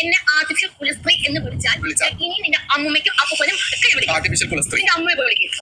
എന്നെ ആർട്ടിഫിഷ്യൽ കുലസ്ത്രീ എന്ന് വിളിച്ചാൽ. ഇനി നിന്റെ അമ്മയ്ക്കും അപ്പൂപ്പനും ഒക്കെ വിളിക്കും നിന്റെ അമ്മയെ വിളിക്കും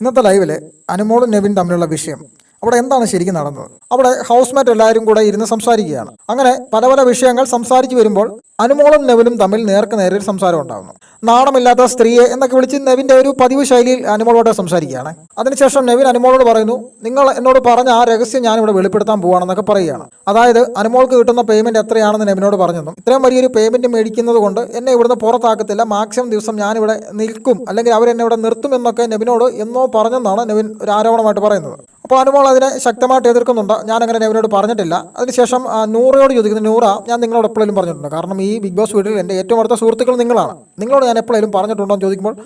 ഇന്നത്തെ ലൈവിൽ അനുമോളും നെവിൻ തമ്മിലുള്ള വിഷയം. അവിടെ എന്താണ് ശരിക്കും നടന്നത്? അവിടെ ഹൗസ്മേറ്റ് എല്ലാവരും കൂടെ ഇരുന്ന് സംസാരിക്കുകയാണ്. അങ്ങനെ പല പല വിഷയങ്ങൾ സംസാരിച്ചു വരുമ്പോൾ അനുമോളും നെവിനും തമ്മിൽ നേർക്ക് നേരെ സംസാരം ഉണ്ടാകുന്നു നാണമില്ലാത്ത സ്ത്രീയെ എന്നൊക്കെ വിളിച്ച് നെവിന്റെ ഒരു പതിവ് ശൈലിയിൽ അനുമോളോട് സംസാരിക്കുകയാണ്. അതിനുശേഷം നെവിൻ അനുമോളോട് പറയുന്നു നിങ്ങൾ എന്നോട് പറഞ്ഞ ആ രഹസ്യം ഞാൻ ഇവിടെ വെളിപ്പെടുത്താൻ പോവാണെന്നൊക്കെ പറയുകയാണ്. അതായത് അനുമോൾക്ക് കിട്ടുന്ന പേയ്മെന്റ് എത്രയാണെന്ന് നെവിനോട് പറഞ്ഞെന്നും ഇത്രയും വലിയൊരു പേയ്മെന്റ് മേടിക്കുന്നത് കൊണ്ട് എന്നെ ഇവിടുന്ന് പുറത്താക്കത്തില്ല. മാക്സിമം ദിവസം ഞാനിവിടെ നിൽക്കും. അല്ലെങ്കിൽ അവരെന്നെ ഇവിടെ നിർത്തും എന്നൊക്കെ നെവിനോട് എന്നോ പറഞ്ഞെന്നാണ് നെവിൻ ഒരു ആരോപണമായിട്ട് പറയുന്നത്. അപ്പോൾ അനുമോൾ അതിനെ ശക്തമായിട്ട് എതിർക്കുന്നുണ്ട്. ഞാൻ അങ്ങനെ നെവിനോട് പറഞ്ഞിട്ടില്ല. അതിനുശേഷം നൂറയോട് ചോദിക്കുന്നു നൂറ ഞാൻ നിങ്ങളോട് എപ്പോഴും പറഞ്ഞിട്ടുണ്ട്. കാരണം ഈ ബിഗ് ബോസ് വീട്ടിൽ എന്റെ ഏറ്റവും അടുത്ത സുഹൃത്തുക്കൾ നിങ്ങളാണ്. നിങ്ങളോട് ഞാൻ എപ്പോഴും പറഞ്ഞിട്ടുണ്ടോ എന്ന് ചോദിക്കുമ്പോൾ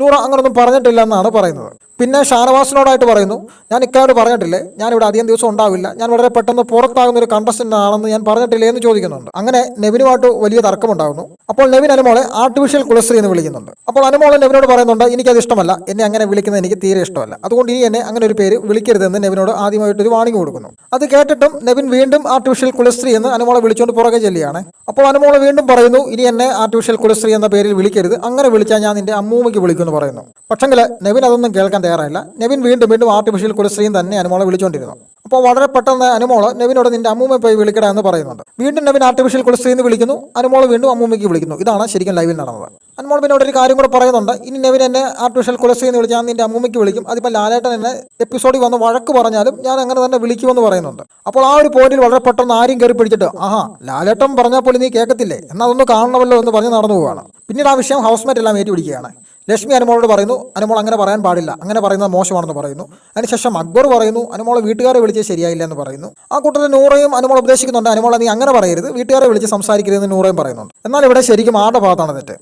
നൂറ അങ്ങനൊന്നും പറഞ്ഞിട്ടില്ല എന്നാണ് പറയുന്നത്. പിന്നെ ഷാനവാസിനോടായിട്ട് പറയുന്നു ഞാൻ ഇക്കാരോട് പറഞ്ഞിട്ടില്ലേ? ഞാൻ ഇവിടെ അധികം ദിവസം ഉണ്ടാവില്ല. ഞാൻ വളരെ പെട്ടെന്ന് പുറത്താകുന്ന ഒരു കണ്ടസ്റ്റന്റ് ആണെന്ന് ഞാൻ പറഞ്ഞിട്ടില്ലേ? എന്ന് ചോദിക്കുന്നുണ്ട്. അങ്ങനെ നെവിനുമായിട്ട് വലിയ തർക്കമുണ്ടാകുന്നു അപ്പോൾ നെവിൻ അനുമോളെ ആർട്ടിഫിഷ്യൽ കുലശ്രീ എന്ന് വിളിക്കുന്നുണ്ട്. അപ്പോൾ അനുമോളെ നെവിനോട് പറയുന്നുണ്ട് എനിക്കത് ഇഷ്ടമല്ല. എന്നെ അങ്ങനെ വിളിക്കുന്നത് എനിക്ക് തീരെ ഇഷ്ടമല്ല. അതുകൊണ്ട് ഇനി എന്നെ അങ്ങനെ ഒരു പേര് വിളിക്കരുതെന്ന് നെവിനോട് ആദ്യമായിട്ട് ഒരു വാണിംഗ് കൊടുക്കുന്നു. അത് കേട്ടിട്ടും നെവിൻ വീണ്ടും ആർട്ടിഫിഷ്യൽ കുലശ്രീ എന്ന് അനുമോളെ വിളിച്ചുകൊണ്ട് പുറകെ ചെല്ലുകയാണ്. അപ്പോൾ അനുമോളെ വീണ്ടും പറയുന്നു ഇനി എന്നെ ആർട്ടിഫിഷ്യൽ കുലശ്രീ എന്ന പേരിൽ വിളിക്കരുത്. അങ്ങനെ വിളിച്ചാൽ ഞാൻ നിന്റെ അമ്മൂമ്മയ്ക്ക് വിളിക്കുമെന്ന് പറയുന്നു. പക്ഷെങ്കിൽ നെവിൻ അതൊന്നും കേൾക്കാൻ തയ്യാറായില്ല. നെവിൻ വീണ്ടും വീണ്ടും ആർട്ടിഫിഷ്യൽ കുലശ്രീയും തന്നെ അനുമോളെ വിളിച്ചുകൊണ്ടിരുന്നു അപ്പോൾ വളരെ പെട്ടെന്ന് അനുമോൾ നെവിനോട് നിന്റെ അമ്മൂമ്മ പോയി വിളിക്കട എന്ന് പറയുന്നുണ്ട്. വീണ്ടും നെവിൻ ആർട്ടിഫിഷ്യൽ കുലശ്രീ എന്ന് വിളിക്കുന്നു. അനുമോൾ വീണ്ടും അമ്മൂമ്മയ്ക്ക് വിളിക്കുന്നു. ഇതാണ് ശരിക്കും ലൈവിൽ നടന്നത്. അനുമോൾ പിന്നെ ഒരു കാര്യം കൂടെ പറയുന്നുണ്ട്. ഇനി നെവിൻ എന്നെ ആർട്ടിഫിഷ്യൽ കുലശ്രീ എന്ന് വിളിച്ചാൽ നിന്റെ അമ്മൂമ്മയ്ക്ക് വിളിക്കും. അതിപ്പോൾ ലാലേട്ടൻ എന്നെ എപ്പിസോഡിൽ വന്ന് വഴക്ക് പറഞ്ഞാലും ഞാൻ അങ്ങനെ തന്നെ വിളിക്കുമെന്ന് പറയുന്നുണ്ട്. അപ്പോൾ ആ ഒരു പോയിന്റിൽ വളരെ പെട്ടെന്ന് ആരും കയറി പിടിച്ചിട്ട് ആഹാ ലാലേട്ടൻ പറഞ്ഞാൽ പോലും നീ കേൾക്കത്തില്ലേ? എന്നാൽ അതൊന്ന് കാണണമല്ലോ എന്ന് പറഞ്ഞ് നടന്നു പോവുകയാണ് പിന്നീട് ആ വിഷയം ഹൗസ്മേറ്റ് എല്ലാം ഏറ്റുപിടിക്കുകയാണ്. ലക്ഷ്മി അനുമോളോട് പറയുന്നു അനുമോൾ അങ്ങനെ പറയാൻ പാടില്ല. അങ്ങനെ പറയുന്നത് മോശമാണെന്ന് പറയുന്നു. അതിനുശേഷം അക്ബർ പറയുന്നു അനുമോളെ വീട്ടുകാരെ വിളിച്ച് ശരിയായില്ല എന്ന് പറയുന്നു. ആ കൂട്ടത്തിൽ നൂറയും അനുമോൾ ഉപദേശിക്കുന്നുണ്ട്. അനുമോൾ നീ അങ്ങനെ പറയരുത്. വീട്ടുകാരെ വിളിച്ച് സംസാരിക്കരുതെന്ന് നൂറയും പറയുന്നുണ്ട്. എന്നാൽ ഇവിടെ ശരിക്കും ആരുടെ ഭാഗത്താണ് തെറ്റ്?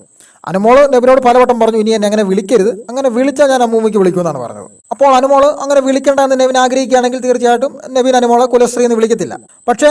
അനുമോൾ നബിനോട് പലവട്ടം പറഞ്ഞു ഇനി എന്നെ അങ്ങനെ വിളിക്കരുത്. അങ്ങനെ വിളിച്ചാൽ ഞാൻ അമ്മൂമ്മയ്ക്ക് വിളിക്കുമെന്നാണ് പറഞ്ഞത്. അപ്പോൾ അനുമോൾ അങ്ങനെ വിളിക്കേണ്ട എന്ന് നെവിൻ ആഗ്രഹിക്കുകയാണെങ്കിൽ തീർച്ചയായിട്ടും നവീൻ അനുമോളെ കുലശ്രീ എന്ന് വിളിക്കത്തില്ല. പക്ഷേ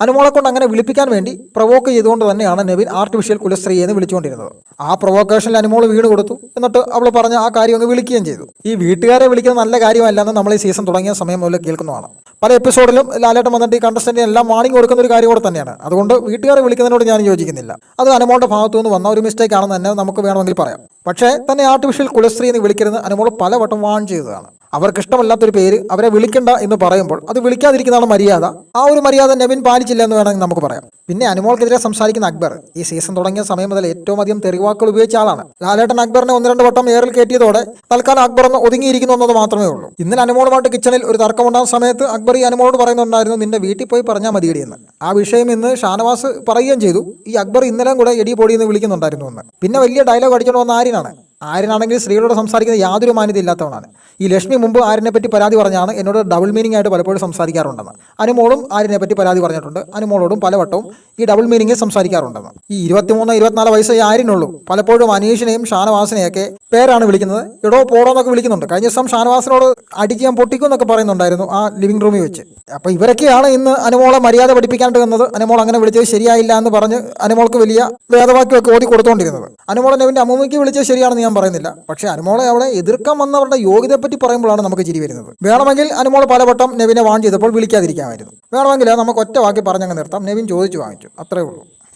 അനുമോളെ കൊണ്ട് അങ്ങനെ വിളിപ്പിക്കാൻ വേണ്ടി പ്രൊവോക്ക് ചെയ്തുകൊണ്ട് തന്നെയാണ് നവീൻ ആർട്ടിഫിഷ്യൽ കുലശ്രീ എന്ന് വിളിച്ചുകൊണ്ടിരുന്നത്. ആ പ്രൊവോക്കേഷനിൽ അനുമോൾ വീട് കൊടുത്തു. എന്നിട്ട് അവൾ പറഞ്ഞ ആ കാര്യം അങ്ങ് വിളിക്കുകയും ചെയ്തു. ഈ വീട്ടുകാരെ വിളിക്കുന്നത് നല്ല കാര്യമല്ല എന്ന് നമ്മൾ ഈ സീസൺ തുടങ്ങിയ സമയം മുതൽ കേൾക്കുന്നതാണ്. പല എപ്പിസോഡിലും ലാലേട്ടൻ വന്നിട്ട് ഈ കണ്ടസ്റ്റന്റിന് എല്ലാം വാണിംഗ് കൊടുക്കുന്ന ഒരു കാര്യം കൂടെ തന്നെയാണ്. അതുകൊണ്ട് വീട്ടുകാരെ വിളിക്കുന്നതിനോട് ഞാൻ യോജിക്കുന്നില്ല. അത് അനുമോളുടെ ഭാഗത്തു നിന്ന് വന്ന ഒരു മിസ്റ്റേക്ക് ആണെന്ന് തന്നെ നമുക്ക് വേണമെങ്കിൽ പറയാം. പക്ഷേ തന്നെ ആർട്ടിഫിഷ്യൽ കുളസ്ത്രീ എന്ന് വിളിക്കരുത് അനുമോൾ പലവട്ടം വാൺ ചെയ്തതാണ്. അവർക്ക് ഇഷ്ടമല്ലാത്തൊരു പേര് അവരെ വിളിക്കണ്ട എന്ന് പറയുമ്പോൾ അത് വിളിക്കാതിരിക്കുന്നതാണ് മര്യാദ. ആ ഒരു മര്യാദ നവിൻ പാലിച്ചില്ല എന്ന് വേണമെങ്കിൽ നമുക്ക് പറയാം. പിന്നെ അനുമോൾക്കെതിരെ സംസാരിക്കുന്ന അക്ബർ. ഈ സീസൺ തുടങ്ങിയ സമയം മുതൽ ഏറ്റവും അധികം തെറിവാക്കുകൾ ഉപയോഗിച്ച ആളാണ്. ലാലേട്ടൻ അക്ബറിനെ ഒന്ന് രണ്ട് വട്ടം ഏറിൽ കയറ്റിയതോടെ തൽക്കാലം അക്ബർ ഒന്ന് ഒതുങ്ങിയിരിക്കുന്നു എന്നത് മാത്രമേ ഉള്ളൂ. ഇന്നലെ അനുമോളുമായിട്ട് കിച്ചണിൽ ഒരു തർക്കമുണ്ടാകുന്ന സമയത്ത് അക്ബർ ഈ അനുമോളോട് പറയുന്നുണ്ടായിരുന്നു നിന്റെ വീട്ടിൽ പോയി പറഞ്ഞാൽ മതിയടി എന്ന്. ആ വിഷയം ഇന്ന് ഷാനവാസ് പറയുകയും ചെയ്തു. ഈ അക്ബർ ഇന്നലെയും കൂടെ എടി പൊടി എന്ന് വിളിക്കുന്നുണ്ടായിരുന്നു എന്ന്. പിന്നെ വലിയ ഡയലോഗ് അടിച്ചുകൊണ്ട് വന്ന ആര്യനാണ്. ആര്യനാണെങ്കിൽ സ്ത്രീകളോട് സംസാരിക്കുന്ന യാതൊരു മാന്യത ഇല്ലാത്തവനാണ്. ഈ ലക്ഷ്മി മുമ്പ് ആര്യനെ പറ്റി പരാതി പറഞ്ഞാണ് എന്നോട് ഡബിൾ മീനിങ് ആയിട്ട് പലപ്പോഴും സംസാരിക്കാറുണ്ടെന്ന്. അനുമോളും ആര്യനെ പറ്റി പരാതി പറഞ്ഞിട്ടുണ്ട്. അനുമോളോടും പലവട്ടവും ഈ ഡബിൾ മീനിങ്ങിൽ സംസാരിക്കാറുണ്ടെന്ന്. ഈ ഇരുപത്തിമൂന്ന് ഇരുപത്തിനാല് വയസ്സേ ആര്യനുള്ളൂ. പലപ്പോഴും അനീഷിനെയും ഷാനവാസിനെയൊക്കെ പേരാണ് വിളിക്കുന്നത്. എടോ പോടോ എന്നൊക്കെ വിളിക്കുന്നുണ്ട്. കഴിഞ്ഞ ദിവസം ഷാനവാസിനോട് അടിക്കാൻ പൊട്ടിക്കും എന്നൊക്കെ പറയുന്നുണ്ടായിരുന്നു ആ ലിവിംഗ് റൂമിൽ വെച്ച്. അപ്പോൾ ഇവരൊക്കെയാണ് ഇന്ന് അനുമോളെ മര്യാദ പഠിപ്പിക്കാണ്ട് വന്നത് അനുമോൾ അങ്ങനെ വിളിച്ചത് ശരിയായില്ല എന്ന് പറഞ്ഞ് അനുമോൾക്ക് വലിയ വേദവാക്യമൊക്കെ ഓതി കൊടുത്തുകൊണ്ടിരുന്നത് അനുമോളെ നെവിന്റെ അമ്മൂമ്മയ്ക്ക് വിളിച്ചത് ശരിയാണെന്ന് ഞാൻ പറയുന്നില്ല. പക്ഷേ അനുമോളെ അവിടെ എതിർക്കാൻ വന്നവരുടെ യോഗ്യതയെ പറ്റി പറയുമ്പോഴാണ് നമുക്ക് ചിരി വരുന്നത്. വേണമെങ്കിൽ അനുമോൾ പലവട്ടം നെവിനെ വാൺ ചെയ്തപ്പോൾ വിളിക്കാതിരിക്കാമായിരുന്നു. വേണമെങ്കിൽ നമുക്ക് ഒറ്റ വാക്കി പറഞ്ഞങ്ങ് നിർത്താം. നെവിൻ ചോദിച്ചു വാങ്ങിച്ചു. അത്രേ ഉള്ളൂ.